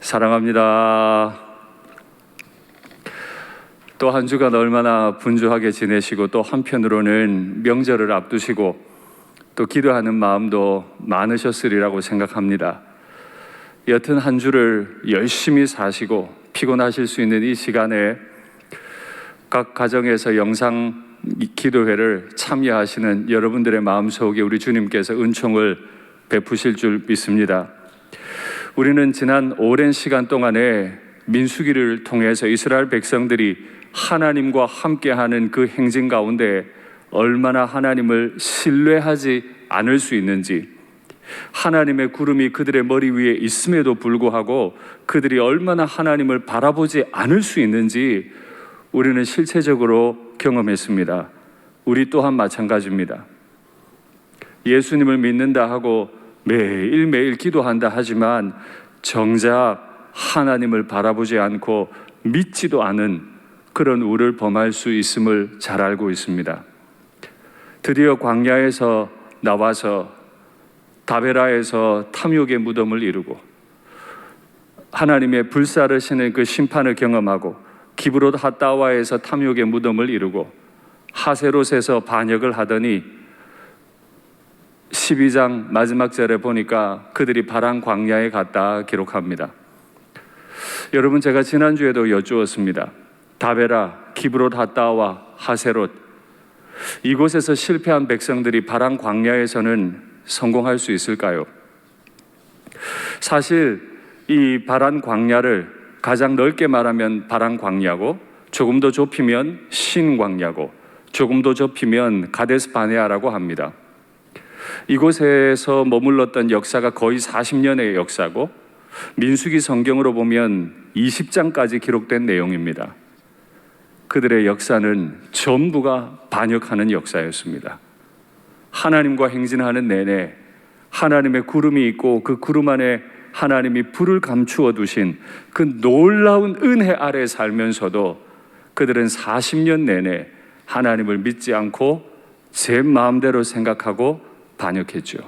사랑합니다. 또 한 주간 얼마나 분주하게 지내시고 또 한편으로는 명절을 앞두시고 또 기도하는 마음도 많으셨으리라고 생각합니다. 여튼 한 주를 열심히 사시고 피곤하실 수 있는 이 시간에 각 가정에서 영상 기도회를 참여하시는 여러분들의 마음속에 우리 주님께서 은총을 베푸실 줄 믿습니다. 우리는 지난 오랜 시간 동안에 민수기를 통해서 이스라엘 백성들이 하나님과 함께하는 그 행진 가운데 얼마나 하나님을 신뢰하지 않을 수 있는지, 하나님의 구름이 그들의 머리 위에 있음에도 불구하고 그들이 얼마나 하나님을 바라보지 않을 수 있는지 우리는 실체적으로 경험했습니다. 우리 또한 마찬가지입니다. 예수님을 믿는다 하고 매일매일 기도한다 하지만 정작 하나님을 바라보지 않고 믿지도 않은 그런 우를 범할 수 있음을 잘 알고 있습니다. 드디어 광야에서 나와서 다베라에서 탐욕의 무덤을 이루고 하나님의 불사르시는 그 심판을 경험하고 기브롯 핫다와에서 탐욕의 무덤을 이루고 하세롯에서 반역을 하더니 12장 마지막 절에 보니까 그들이 바란 광야에 갔다 기록합니다. 여러분 제가 지난주에도 여쭈었습니다. 다베라, 기브롯 핫다와 하세롯 이곳에서 실패한 백성들이 바란 광야에서는 성공할 수 있을까요? 사실 이 바란 광야를 가장 넓게 말하면 바란 광야고 조금 더 좁히면 신 광야고 조금 더 좁히면 가데스 바네아라고 합니다. 이곳에서 머물렀던 역사가 거의 40년의 역사고 민수기 성경으로 보면 20장까지 기록된 내용입니다. 그들의 역사는 전부가 반역하는 역사였습니다. 하나님과 행진하는 내내 하나님의 구름이 있고 그 구름 안에 하나님이 불을 감추어 두신 그 놀라운 은혜 아래 살면서도 그들은 40년 내내 하나님을 믿지 않고 제 마음대로 생각하고 반역했죠.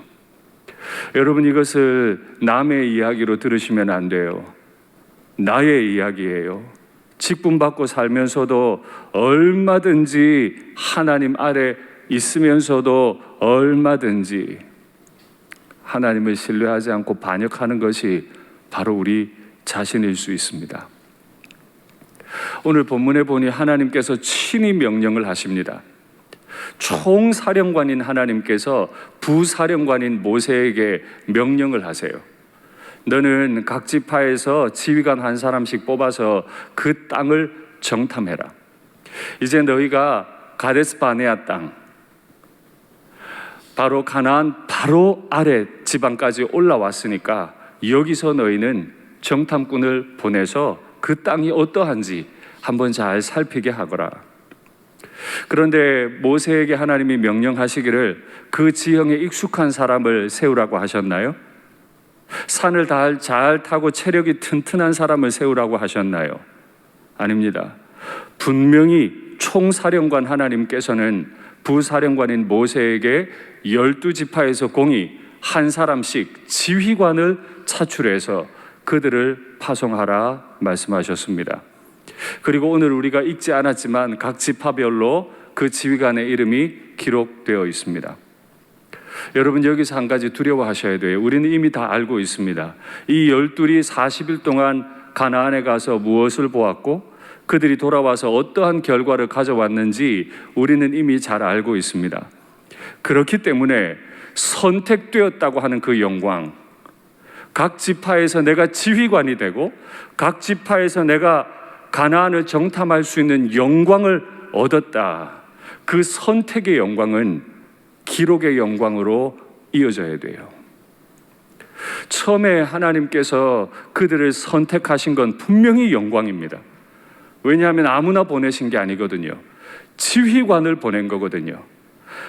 여러분 이것을 남의 이야기로 들으시면 안 돼요. 나의 이야기예요. 직분 받고 살면서도 얼마든지 하나님 아래 있으면서도 얼마든지 하나님을 신뢰하지 않고 반역하는 것이 바로 우리 자신일 수 있습니다. 오늘 본문에 보니 하나님께서 친히 명령을 하십니다. 총사령관인 하나님께서 부사령관인 모세에게 명령을 하세요. 너는 각 지파에서 지휘관 한 사람씩 뽑아서 그 땅을 정탐해라. 이제 너희가 가데스 바네아 땅, 바로 가나안 바로 아래 지방까지 올라왔으니까 여기서 너희는 정탐꾼을 보내서 그 땅이 어떠한지 한번 잘 살피게 하거라. 그런데 모세에게 하나님이 명령하시기를 그 지형에 익숙한 사람을 세우라고 하셨나요? 산을 잘 타고 체력이 튼튼한 사람을 세우라고 하셨나요? 아닙니다. 분명히 총사령관 하나님께서는 부사령관인 모세에게 열두 지파에서 공이 한 사람씩 지휘관을 차출해서 그들을 파송하라 말씀하셨습니다. 그리고 오늘 우리가 읽지 않았지만 각 지파별로 그 지휘관의 이름이 기록되어 있습니다. 여러분 여기서 한 가지 두려워하셔야 돼요. 우리는 이미 다 알고 있습니다. 이 열둘이 40일 동안 가나안에 가서 무엇을 보았고 그들이 돌아와서 어떠한 결과를 가져왔는지 우리는 이미 잘 알고 있습니다. 그렇기 때문에 선택되었다고 하는 그 영광, 각 지파에서 내가 지휘관이 되고 각 지파에서 내가 가나안을 정탐할 수 있는 영광을 얻었다. 그 선택의 영광은 기록의 영광으로 이어져야 돼요. 처음에 하나님께서 그들을 선택하신 건 분명히 영광입니다. 왜냐하면 아무나 보내신 게 아니거든요. 지휘관을 보낸 거거든요.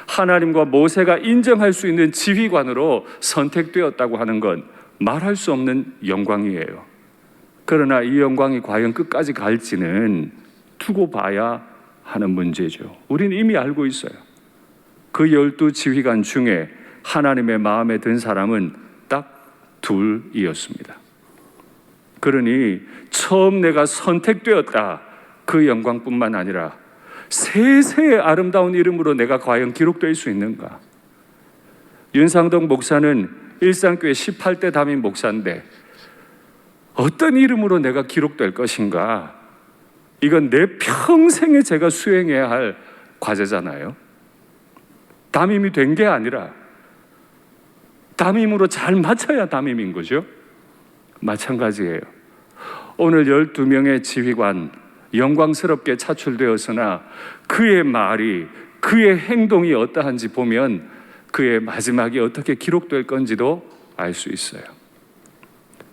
하나님과 모세가 인정할 수 있는 지휘관으로 선택되었다고 하는 건 말할 수 없는 영광이에요. 그러나 이 영광이 과연 끝까지 갈지는 두고 봐야 하는 문제죠. 우리는 이미 알고 있어요. 그 열두 지휘관 중에 하나님의 마음에 든 사람은 딱 둘이었습니다. 그러니 처음 내가 선택되었다. 그 영광뿐만 아니라 세세의 아름다운 이름으로 내가 과연 기록될 수 있는가? 윤상동 목사는 일산교회 18대 담임 목사인데 어떤 이름으로 내가 기록될 것인가? 이건 내 평생에 제가 수행해야 할 과제잖아요. 담임이 된 게 아니라 담임으로 잘 맞춰야 담임인 거죠. 마찬가지예요. 오늘 12명의 지휘관 영광스럽게 차출되었으나 그의 말이 그의 행동이 어떠한지 보면 그의 마지막이 어떻게 기록될 건지도 알 수 있어요.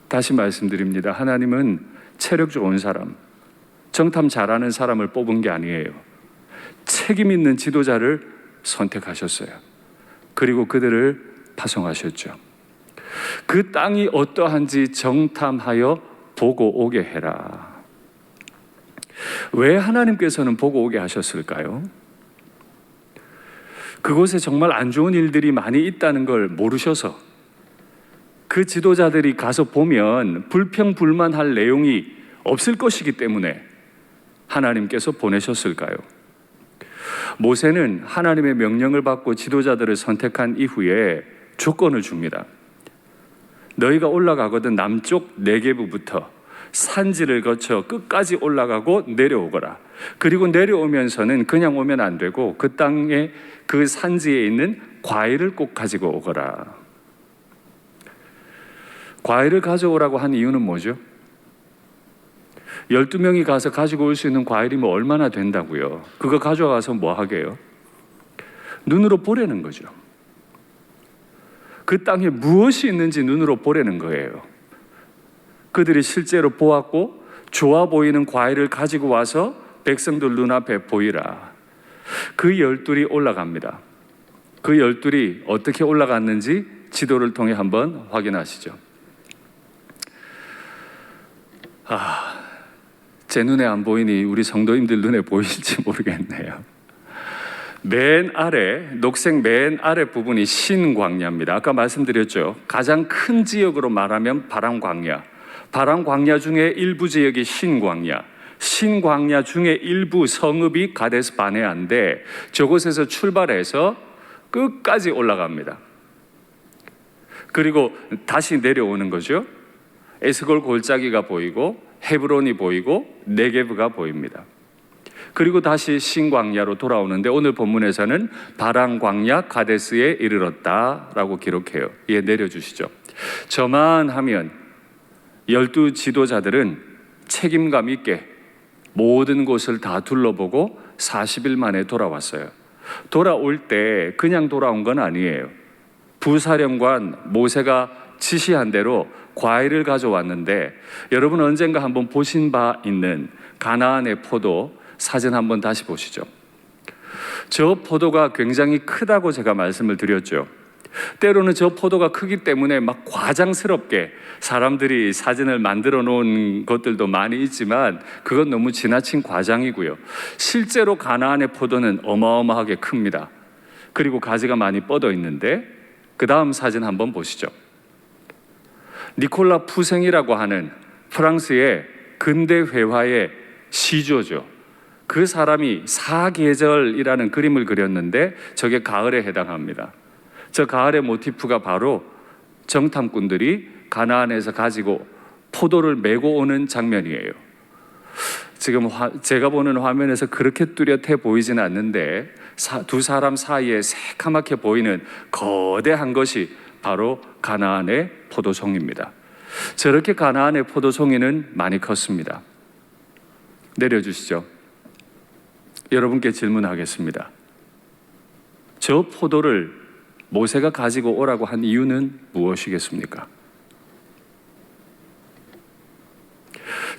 다시 말씀드립니다. 하나님은 체력 좋은 사람, 정탐 잘하는 사람을 뽑은 게 아니에요. 책임 있는 지도자를 선택하셨어요. 그리고 그들을 파송하셨죠. 그 땅이 어떠한지 정탐하여 보고 오게 해라. 왜 하나님께서는 보고 오게 하셨을까요? 그곳에 정말 안 좋은 일들이 많이 있다는 걸 모르셔서 그 지도자들이 가서 보면 불평불만할 내용이 없을 것이기 때문에 하나님께서 보내셨을까요? 모세는 하나님의 명령을 받고 지도자들을 선택한 이후에 조건을 줍니다. 너희가 올라가거든 남쪽 네게부부터 산지를 거쳐 끝까지 올라가고 내려오거라. 그리고 내려오면서는 그냥 오면 안 되고 그 땅에 그 산지에 있는 과일을 꼭 가지고 오거라. 과일을 가져오라고 한 이유는 뭐죠? 12명이 가서 가지고 올 수 있는 과일이면 뭐 얼마나 된다고요? 그거 가져가서 뭐 하게요? 눈으로 보라는 거죠. 그 땅에 무엇이 있는지 눈으로 보라는 거예요. 그들이 실제로 보았고 좋아 보이는 과일을 가지고 와서 백성들 눈앞에 보이라. 그 열둘이 올라갑니다. 그 열둘이 어떻게 올라갔는지 지도를 통해 한번 확인하시죠. 아, 제 눈에 안 보이니 우리 성도님들 눈에 보일지 모르겠네요. 맨 아래 녹색 맨 아래 부분이 신광야입니다. 아까 말씀드렸죠. 가장 큰 지역으로 말하면 바람광야. 바람광야 중에 일부 지역이 신광야. 신광야 중에 일부 성읍이 가데스 바네아인데 저곳에서 출발해서 끝까지 올라갑니다. 그리고 다시 내려오는 거죠. 에스골 골짜기가 보이고 헤브론이 보이고 네게브가 보입니다. 그리고 다시 신광야로 돌아오는데 오늘 본문에서는 바람 광야 가데스에 이르렀다라고 기록해요. 예, 내려 주시죠. 저만 하면 열두 지도자들은 책임감 있게 모든 곳을 다 둘러보고 40일 만에 돌아왔어요. 돌아올 때 그냥 돌아온 건 아니에요. 부사령관 모세가 지시한 대로 과일을 가져왔는데 여러분 언젠가 한번 보신 바 있는 가나안의 포도 사진 한번 다시 보시죠. 저 포도가 굉장히 크다고 제가 말씀을 드렸죠. 때로는 저 포도가 크기 때문에 막 과장스럽게 사람들이 사진을 만들어 놓은 것들도 많이 있지만 그건 너무 지나친 과장이고요. 실제로 가나안의 포도는 어마어마하게 큽니다. 그리고 가지가 많이 뻗어 있는데 그 다음 사진 한번 보시죠. 니콜라 푸생이라고 하는 프랑스의 근대 회화의 시조죠. 그 사람이 사계절이라는 그림을 그렸는데 저게 가을에 해당합니다. 저 가을의 모티프가 바로 정탐꾼들이 가나안에서 가지고 포도를 메고 오는 장면이에요. 지금 화, 제가 보는 화면에서 그렇게 뚜렷해 보이지는 않는데 사, 두 사람 사이에 새카맣게 보이는 거대한 것이 바로 가나안의 포도송입니다. 저렇게 가나안의 포도송이는 많이 컸습니다. 내려주시죠. 여러분께 질문하겠습니다. 저 포도를 모세가 가지고 오라고 한 이유는 무엇이겠습니까?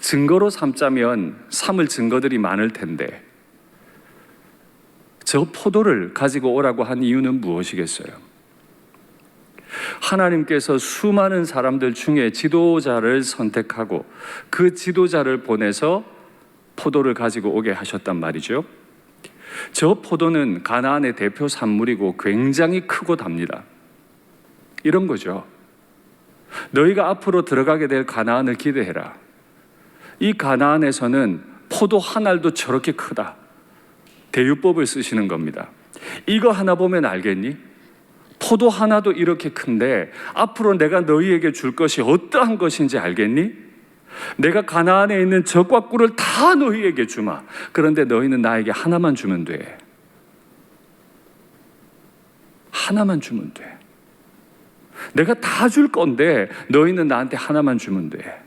증거로 삼자면 삼을 증거들이 많을 텐데 저 포도를 가지고 오라고 한 이유는 무엇이겠어요? 하나님께서 수많은 사람들 중에 지도자를 선택하고 그 지도자를 보내서 포도를 가지고 오게 하셨단 말이죠. 저 포도는 가나안의 대표 산물이고 굉장히 크고 답니다. 이런 거죠. 너희가 앞으로 들어가게 될 가나안을 기대해라. 이 가나안에서는 포도 한 알도 저렇게 크다. 대유법을 쓰시는 겁니다. 이거 하나 보면 알겠니? 포도 하나도 이렇게 큰데 앞으로 내가 너희에게 줄 것이 어떠한 것인지 알겠니? 내가 가나안에 있는 적과 꿀을 다 너희에게 주마. 그런데 너희는 나에게 하나만 주면 돼. 하나만 주면 돼. 내가 다 줄 건데 너희는 나한테 하나만 주면 돼.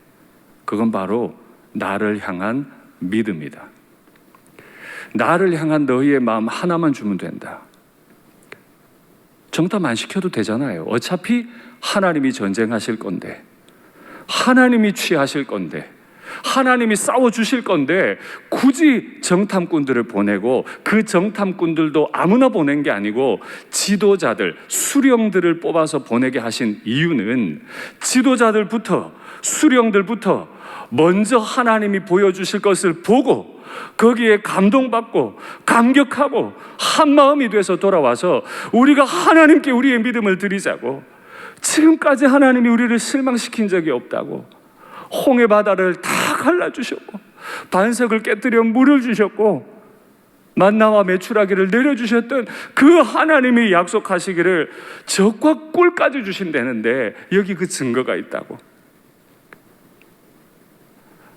그건 바로 나를 향한 믿음이다. 나를 향한 너희의 마음 하나만 주면 된다. 정답 안 시켜도 되잖아요. 어차피 하나님이 전쟁하실 건데, 하나님이 취하실 건데, 하나님이 싸워 주실 건데, 굳이 정탐꾼들을 보내고 그 정탐꾼들도 아무나 보낸 게 아니고 지도자들, 수령들을 뽑아서 보내게 하신 이유는 지도자들부터 수령들부터 먼저 하나님이 보여주실 것을 보고 거기에 감동받고 감격하고 한 마음이 돼서 돌아와서 우리가 하나님께 우리의 믿음을 드리자고 지금까지 하나님이 우리를 실망시킨 적이 없다고 홍해 바다를 다 갈라주셨고 반석을 깨뜨려 물을 주셨고 만나와 메추라기를 내려주셨던 그 하나님이 약속하시기를 적과 꿀까지 주신다는데 여기 그 증거가 있다고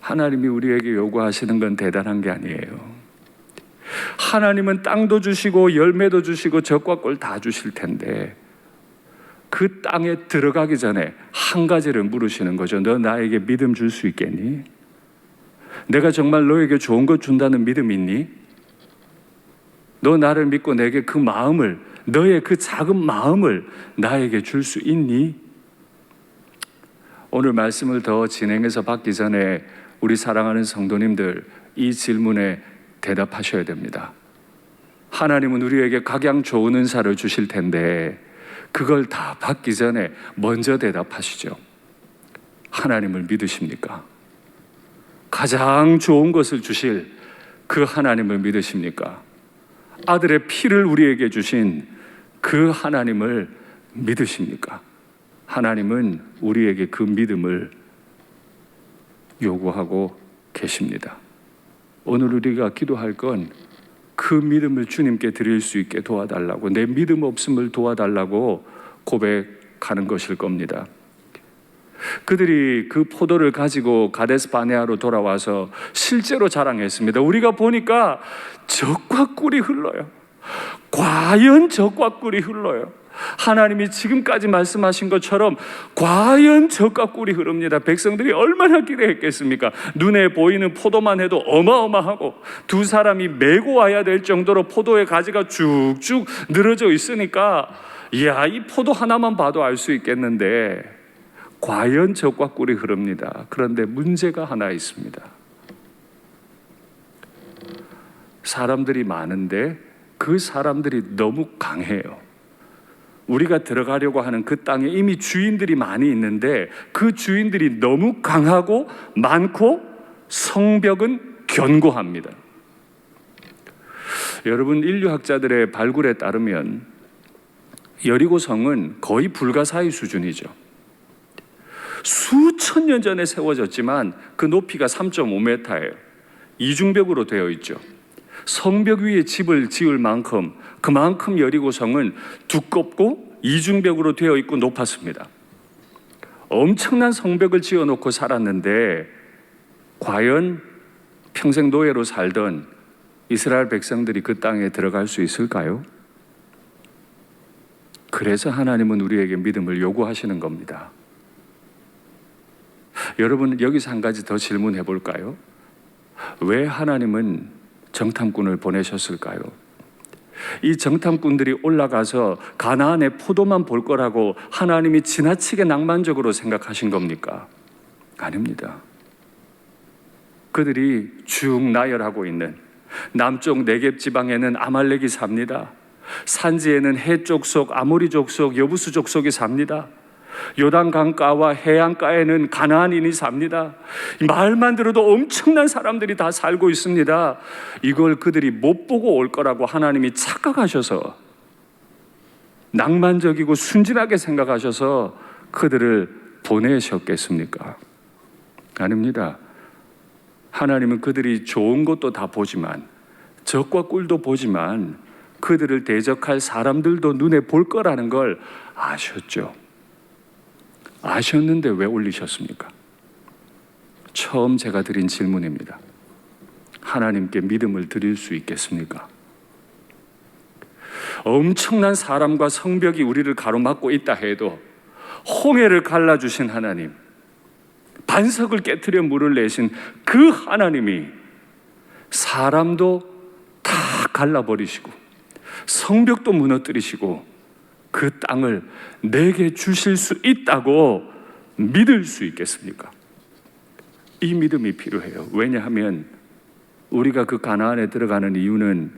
하나님이 우리에게 요구하시는 건 대단한 게 아니에요. 하나님은 땅도 주시고 열매도 주시고 적과 꿀 다 주실 텐데 그 땅에 들어가기 전에 한 가지를 물으시는 거죠. 너 나에게 믿음 줄 수 있겠니? 내가 정말 너에게 좋은 것 준다는 믿음 있니? 너 나를 믿고 내게 그 마음을 너의 그 작은 마음을 나에게 줄 수 있니? 오늘 말씀을 더 진행해서 받기 전에 우리 사랑하는 성도님들 이 질문에 대답하셔야 됩니다. 하나님은 우리에게 각양 좋은 은사를 주실 텐데 그걸 다 받기 전에 먼저 대답하시죠. 하나님을 믿으십니까? 가장 좋은 것을 주실 그 하나님을 믿으십니까? 아들의 피를 우리에게 주신 그 하나님을 믿으십니까? 하나님은 우리에게 그 믿음을 요구하고 계십니다. 오늘 우리가 기도할 건 그 믿음을 주님께 드릴 수 있게 도와달라고 내 믿음 없음을 도와달라고 고백하는 것일 겁니다. 그들이 그 포도를 가지고 가데스 바네아로 돌아와서 실제로 자랑했습니다. 우리가 보니까 적과 꿀이 흘러요. 과연 적과 꿀이 흘러요. 하나님이 지금까지 말씀하신 것처럼 과연 적과 꿀이 흐릅니다. 백성들이 얼마나 기대했겠습니까? 눈에 보이는 포도만 해도 어마어마하고 두 사람이 메고 와야 될 정도로 포도의 가지가 쭉쭉 늘어져 있으니까 이야 이 포도 하나만 봐도 알 수 있겠는데 과연 적과 꿀이 흐릅니다. 그런데 문제가 하나 있습니다. 사람들이 많은데 그 사람들이 너무 강해요. 우리가 들어가려고 하는 그 땅에 이미 주인들이 많이 있는데 그 주인들이 너무 강하고 많고 성벽은 견고합니다. 여러분 인류학자들의 발굴에 따르면 여리고 성은 거의 불가사의 수준이죠. 수천 년 전에 세워졌지만 그 높이가 3.5m예요. 이중벽으로 되어 있죠. 성벽 위에 집을 지을 만큼 그만큼 여리고성은 두껍고 이중벽으로 되어 있고 높았습니다. 엄청난 성벽을 지어 놓고 살았는데 과연 평생 노예로 살던 이스라엘 백성들이 그 땅에 들어갈 수 있을까요? 그래서 하나님은 우리에게 믿음을 요구하시는 겁니다. 여러분 여기서 한 가지 더 질문해 볼까요? 왜 하나님은 정탐꾼을 보내셨을까요? 이 정탐꾼들이 올라가서 가나안의 포도만 볼 거라고 하나님이 지나치게 낭만적으로 생각하신 겁니까? 아닙니다. 그들이 쭉 나열하고 있는 남쪽 네겝 지방에는 아말렉이 삽니다. 산지에는 해 족속, 아모리 족속, 여부수 족속이 삽니다. 요단 강가와 해안가에는 가나안인이 삽니다. 말만 들어도 엄청난 사람들이 다 살고 있습니다. 이걸 그들이 못 보고 올 거라고 하나님이 착각하셔서 낭만적이고 순진하게 생각하셔서 그들을 보내셨겠습니까? 아닙니다. 하나님은 그들이 좋은 것도 다 보지만 적과 꿀도 보지만 그들을 대적할 사람들도 눈에 볼 거라는 걸 아셨죠. 아셨는데 왜 올리셨습니까? 처음 제가 드린 질문입니다. 하나님께 믿음을 드릴 수 있겠습니까? 엄청난 사람과 성벽이 우리를 가로막고 있다 해도 홍해를 갈라주신 하나님, 반석을 깨뜨려 물을 내신 그 하나님이 사람도 다 갈라버리시고 성벽도 무너뜨리시고 그 땅을 내게 주실 수 있다고 믿을 수 있겠습니까? 이 믿음이 필요해요. 왜냐하면 우리가 그 가나안에 들어가는 이유는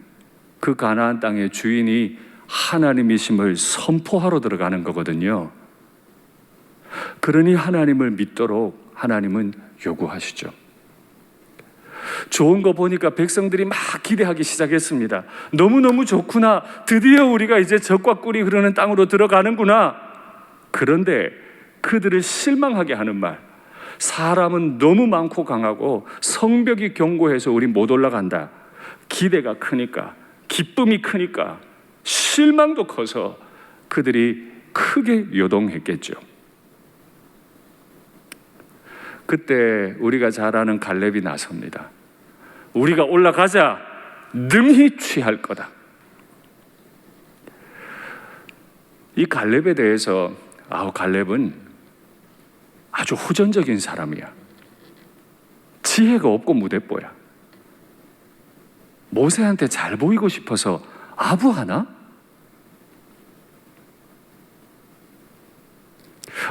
그 가나안 땅의 주인이 하나님이심을 선포하러 들어가는 거거든요. 그러니 하나님을 믿도록 하나님은 요구하시죠. 좋은 거 보니까 백성들이 막 기대하기 시작했습니다. 너무너무 좋구나. 드디어 우리가 이제 적과 꿀이 흐르는 땅으로 들어가는구나. 그런데 그들을 실망하게 하는 말. 사람은 너무 많고 강하고 성벽이 견고해서 우리 못 올라간다. 기대가 크니까, 기쁨이 크니까, 실망도 커서 그들이 크게 요동했겠죠. 그때 우리가 잘 아는 갈렙이 나섭니다. 우리가 올라가자 능히 취할 거다. 이 갈렙에 대해서 아우 갈렙은 아주 후전적인 사람이야. 지혜가 없고 무대뽀야. 모세한테 잘 보이고 싶어서 아부하나?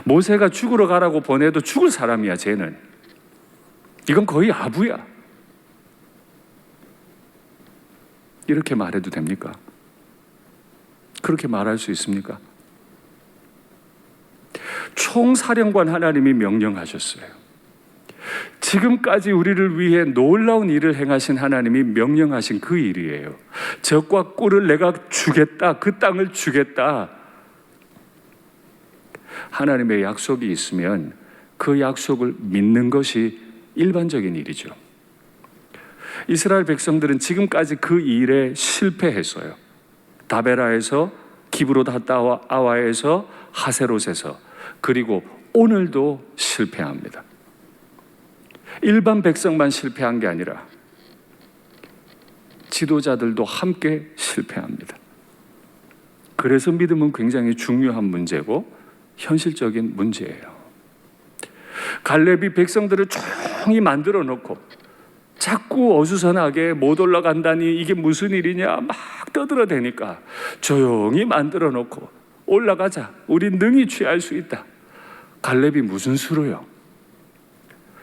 모세가 죽으러 가라고 보내도 죽을 사람이야, 쟤는. 이건 거의 아부야. 이렇게 말해도 됩니까? 그렇게 말할 수 있습니까? 총사령관 하나님이 명령하셨어요. 지금까지 우리를 위해 놀라운 일을 행하신 하나님이 명령하신 그 일이에요. 적과 꿀을 내가 주겠다. 그 땅을 주겠다. 하나님의 약속이 있으면 그 약속을 믿는 것이 일반적인 일이죠. 이스라엘 백성들은 지금까지 그 일에 실패했어요. 다베라에서 기브롯 하다아와에서 하세롯에서 그리고 오늘도 실패합니다. 일반 백성만 실패한 게 아니라 지도자들도 함께 실패합니다. 그래서 믿음은 굉장히 중요한 문제고 현실적인 문제예요. 갈렙이 백성들을 조용히 만들어 놓고 자꾸 어수선하게 못 올라간다니 이게 무슨 일이냐 막 떠들어대니까 조용히 만들어 놓고 올라가자. 우리 능히 취할 수 있다. 갈렙이 무슨 수로요?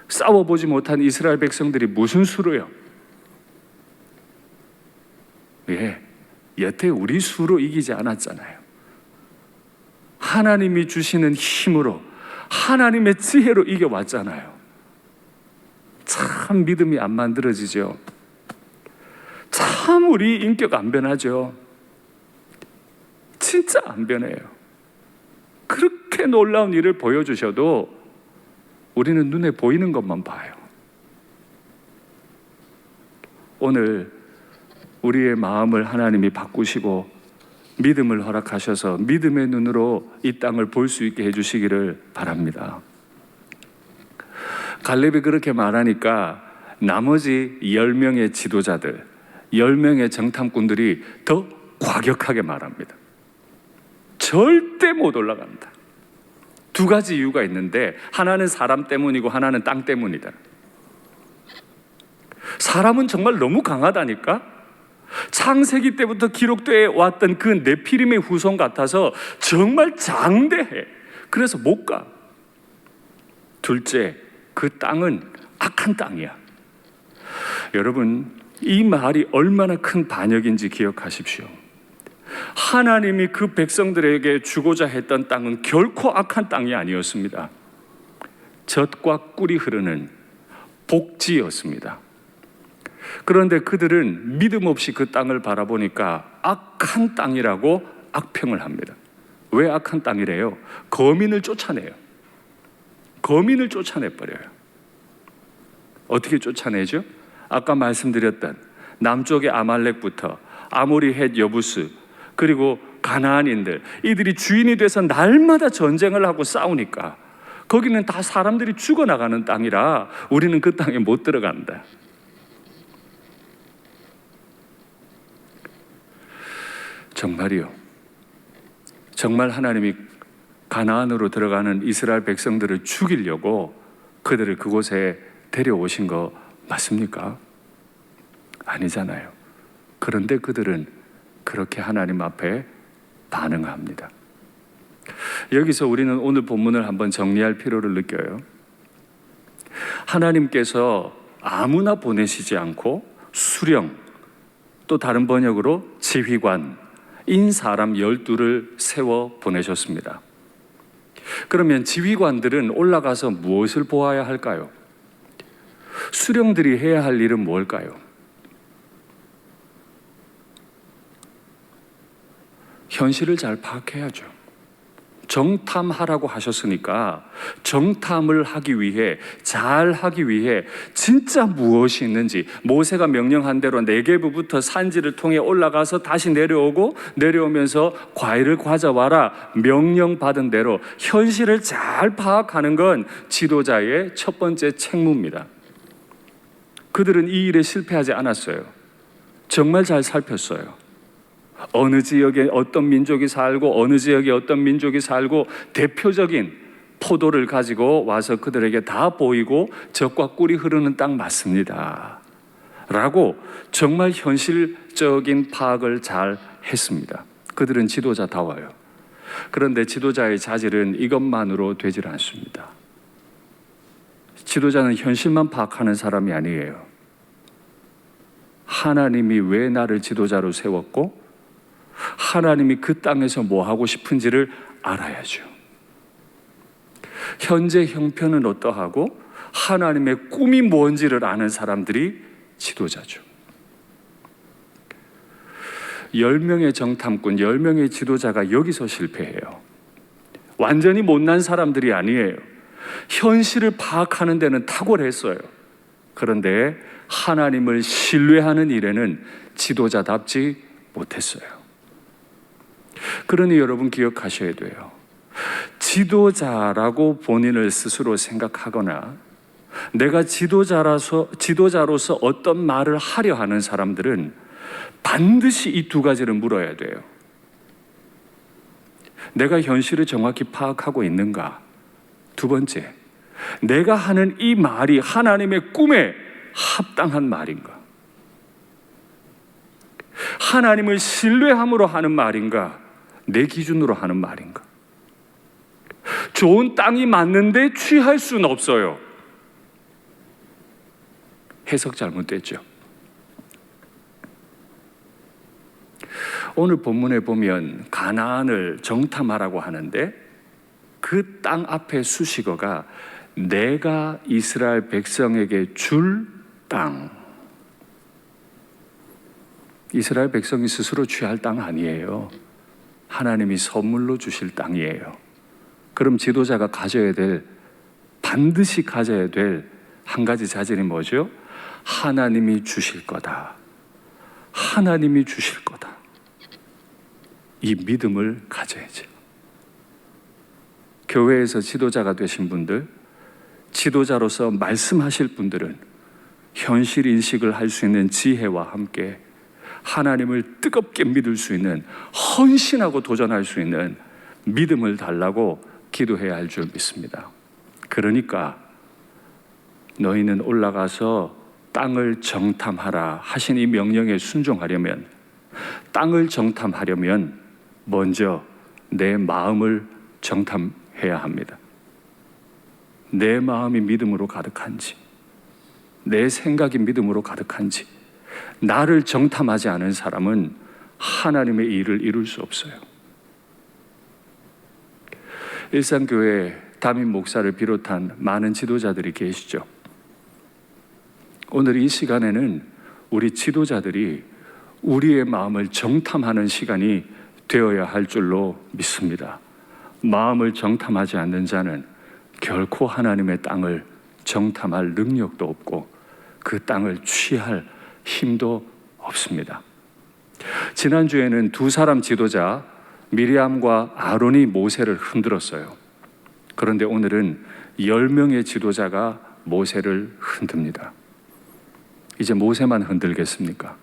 싸워보지 못한 이스라엘 백성들이 무슨 수로요? 예, 여태 우리 수로 이기지 않았잖아요. 하나님이 주시는 힘으로 하나님의 지혜로 이겨왔잖아요. 참 믿음이 안 만들어지죠. 참 우리 인격 안 변하죠. 진짜 안 변해요. 그렇게 놀라운 일을 보여주셔도 우리는 눈에 보이는 것만 봐요. 오늘 우리의 마음을 하나님이 바꾸시고 믿음을 허락하셔서 믿음의 눈으로 이 땅을 볼 수 있게 해주시기를 바랍니다. 갈렙이 그렇게 말하니까 나머지 10명의 지도자들, 10명의 정탐꾼들이 더 과격하게 말합니다. 절대 못 올라간다. 두 가지 이유가 있는데 하나는 사람 때문이고 하나는 땅 때문이다. 사람은 정말 너무 강하다니까? 창세기 때부터 기록되어 왔던 그 네피림의 후손 같아서 정말 장대해. 그래서 못 가. 둘째, 그 땅은 악한 땅이야. 여러분, 이 말이 얼마나 큰 반역인지 기억하십시오. 하나님이 그 백성들에게 주고자 했던 땅은 결코 악한 땅이 아니었습니다. 젖과 꿀이 흐르는 복지였습니다. 그런데 그들은 믿음 없이 그 땅을 바라보니까 악한 땅이라고 악평을 합니다. 왜 악한 땅이래요? 거민을 쫓아내요. 거민을 쫓아내 버려요. 어떻게 쫓아내죠? 아까 말씀드렸던 남쪽의 아말렉부터 아모리 헷 여부스 그리고 가나안인들 이들이 주인이 돼서 날마다 전쟁을 하고 싸우니까 거기는 다 사람들이 죽어나가는 땅이라 우리는 그 땅에 못 들어간다. 정말이요. 정말 하나님이 가나안으로 들어가는 이스라엘 백성들을 죽이려고 그들을 그곳에 데려오신 거 맞습니까? 아니잖아요. 그런데 그들은 그렇게 하나님 앞에 반응합니다. 여기서 우리는 오늘 본문을 한번 정리할 필요를 느껴요. 하나님께서 아무나 보내시지 않고 수령 또 다른 번역으로 지휘관 인 사람 열두를 세워 보내셨습니다. 그러면 지휘관들은 올라가서 무엇을 보아야 할까요? 수령들이 해야 할 일은 뭘까요? 현실을 잘 파악해야죠. 정탐하라고 하셨으니까 정탐을 하기 위해 잘 하기 위해 진짜 무엇이 있는지 모세가 명령한 대로 네게부부터 산지를 통해 올라가서 다시 내려오고 내려오면서 과일을 가져와라 명령 받은 대로 현실을 잘 파악하는 건 지도자의 첫 번째 책무입니다. 그들은 이 일에 실패하지 않았어요. 정말 잘 살폈어요. 어느 지역에 어떤 민족이 살고 어느 지역에 어떤 민족이 살고 대표적인 포도를 가지고 와서 그들에게 다 보이고 적과 꿀이 흐르는 땅 맞습니다. 라고 정말 현실적인 파악을 잘 했습니다. 그들은 지도자다워요. 그런데 지도자의 자질은 이것만으로 되질 않습니다. 지도자는 현실만 파악하는 사람이 아니에요. 하나님이 왜 나를 지도자로 세웠고 하나님이 그 땅에서 뭐 하고 싶은지를 알아야죠. 현재 형편은 어떠하고 하나님의 꿈이 뭔지를 아는 사람들이 지도자죠. 10명의 정탐꾼, 10명의 지도자가 여기서 실패해요. 완전히 못난 사람들이 아니에요. 현실을 파악하는 데는 탁월했어요. 그런데 하나님을 신뢰하는 일에는 지도자답지 못했어요. 그러니 여러분 기억하셔야 돼요. 지도자라고 본인을 스스로 생각하거나 내가 지도자라서 지도자로서 어떤 말을 하려 하는 사람들은 반드시 이 두 가지를 물어야 돼요. 내가 현실을 정확히 파악하고 있는가? 두 번째, 내가 하는 이 말이 하나님의 꿈에 합당한 말인가? 하나님을 신뢰함으로 하는 말인가? 내 기준으로 하는 말인가? 좋은 땅이 맞는데 취할 수는 없어요. 해석 잘못됐죠. 오늘 본문에 보면 가나안을 정탐하라고 하는데 그 땅 앞에 수식어가 내가 이스라엘 백성에게 줄 땅. 이스라엘 백성이 스스로 취할 땅 아니에요. 하나님이 선물로 주실 땅이에요. 그럼 지도자가 가져야 될, 반드시 가져야 될 한 가지 자질이 뭐죠? 하나님이 주실 거다. 하나님이 주실 거다. 이 믿음을 가져야죠. 교회에서 지도자가 되신 분들, 지도자로서 말씀하실 분들은 현실 인식을 할 수 있는 지혜와 함께 하나님을 뜨겁게 믿을 수 있는 헌신하고 도전할 수 있는 믿음을 달라고 기도해야 할 줄 믿습니다. 그러니까 너희는 올라가서 땅을 정탐하라 하신 이 명령에 순종하려면 땅을 정탐하려면 먼저 내 마음을 정탐해야 합니다. 내 마음이 믿음으로 가득한지, 내 생각이 믿음으로 가득한지, 나를 정탐하지 않은 사람은 하나님의 일을 이룰 수 없어요. 일산교회 담임 목사를 비롯한 많은 지도자들이 계시죠. 오늘 이 시간에는 우리 지도자들이 우리의 마음을 정탐하는 시간이 되어야 할 줄로 믿습니다. 마음을 정탐하지 않는 자는 결코 하나님의 땅을 정탐할 능력도 없고 그 땅을 취할 힘도 없습니다. 지난주에는 두 사람 지도자 미리암과 아론이 모세를 흔들었어요. 그런데 오늘은 열 명의 지도자가 모세를 흔듭니다. 이제 모세만 흔들겠습니까?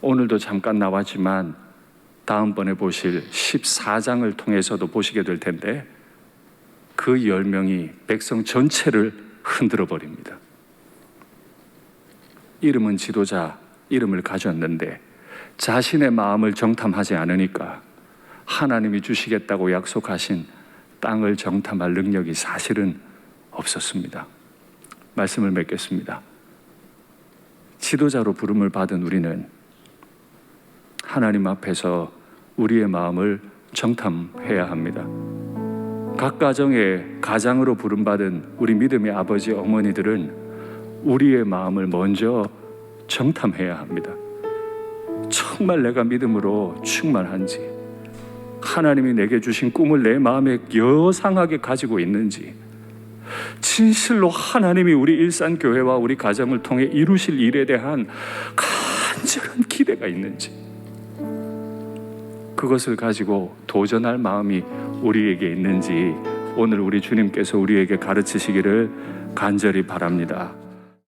오늘도 잠깐 나왔지만 다음번에 보실 14장을 통해서도 보시게 될 텐데 그열 명이 백성 전체를 흔들어 버립니다. 이름은 지도자 이름을 가졌는데 자신의 마음을 정탐하지 않으니까 하나님이 주시겠다고 약속하신 땅을 정탐할 능력이 사실은 없었습니다. 말씀을 맺겠습니다. 지도자로 부름을 받은 우리는 하나님 앞에서 우리의 마음을 정탐해야 합니다. 각 가정에 가장으로 부름받은 우리 믿음의 아버지 어머니들은 우리의 마음을 먼저 정탐해야 합니다. 정말 내가 믿음으로 충만한지, 하나님이 내게 주신 꿈을 내 마음에 여상하게 가지고 있는지, 진실로 하나님이 우리 일산교회와 우리 가정을 통해 이루실 일에 대한 간절한 기대가 있는지, 그것을 가지고 도전할 마음이 우리에게 있는지 오늘 우리 주님께서 우리에게 가르치시기를 간절히 바랍니다.